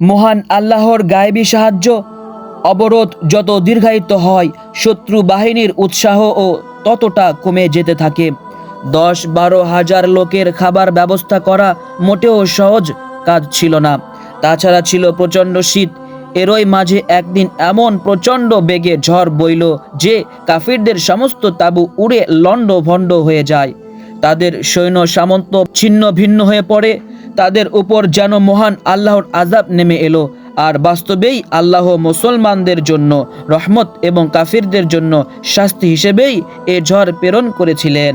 মহান আল্লাহর গায়েবী সাহায্য, অবরোধ যত দীর্ঘায়িত হয়, শত্রু বাহিনীর উৎসাহ ও ততটা কমে যেতে থাকে। দশ বারো হাজার লোকের খাবার ব্যবস্থা করা মোটেও সহজ কাজ ছিল না। তাছাড়া ছিল প্রচণ্ড শীত। এরই মাঝে একদিন এমন প্রচণ্ড বেগে ঝড় বইল যে কাফিরদের সমস্ত তাবু উড়ে লণ্ড ভণ্ড হয়ে যায়। তাদের সৈন্য সামন্ত ছিন্ন ভিন্ন হয়ে পড়ে। তাদের উপর যেন মহান আল্লাহর আজাব নেমে এলো। আর বাস্তবেই আল্লাহ মুসলমানদের জন্য রহমত এবং কাফিরদের জন্য শাস্তি হিসেবেই এ ঝড় প্রেরণ করেছিলেন।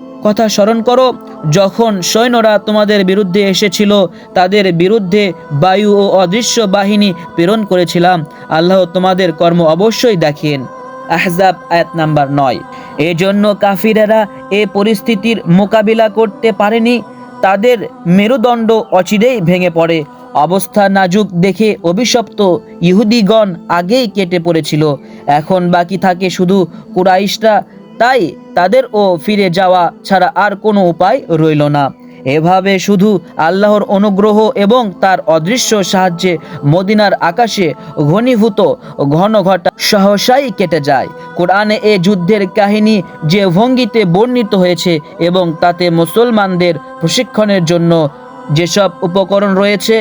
কথা স্মরণ করো, যখন সৈন্যরা তোমাদের বিরুদ্ধে এসেছিল, তাদের বিরুদ্ধে বায়ু ও অদৃশ্য বাহিনী প্রেরণ করেছিলাম। আল্লাহ তোমাদের কর্ম অবশ্যই দেখেন। আহজাব আয়াত নাম্বার নয়। এজন্য কাফিরেরা এ পরিস্থিতির মোকাবিলা করতে পারেনি। তাদের মেরুদণ্ড অচিরেই ভেঙে পড়ে। অবস্থা নাজুক দেখে অভিশপ্ত ইহুদিগণ আগেই কেটে পড়েছিল। এখন বাকি থাকে শুধু কুরাইশরা। তাই তাদেরও ফিরে যাওয়া ছাড়া আর কোনো উপায় রইল না। এভাবে শুধু আল্লাহর অনুগ্রহ এবং তার অদৃশ্য সাহায্যে মদিনার আকাশে ঘনীভূত ঘন ঘটা সহসাই কেটে যায়। কোরআনে এ যুদ্ধের কাহিনী যে ভঙ্গিতে বর্ণিত হয়েছে এবং তাতে মুসলমানদের প্রশিক্ষণের জন্য যেসব উপকরণ রয়েছে